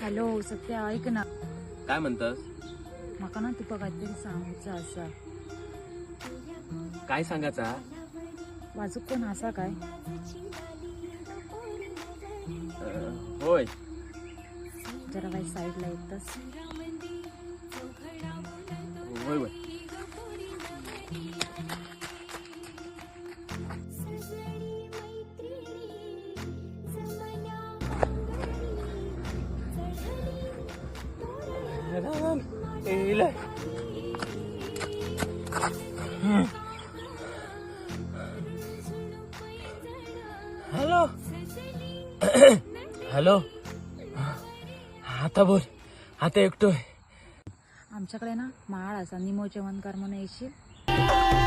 Hello Satya ऐक ना. काय म्हणतास? म्हाका ना तुका काहीतरी सांगूचं असा. काय सांगायचा? वाजूक कोण असा काय? अं, होय. जरा काही साईडला येतस. होय होय. हॅलो. हॅलो. आता बोल. आता एकटोय आमच्याकडे ना माळ असा निमो जेवण कर म्हणून येशील.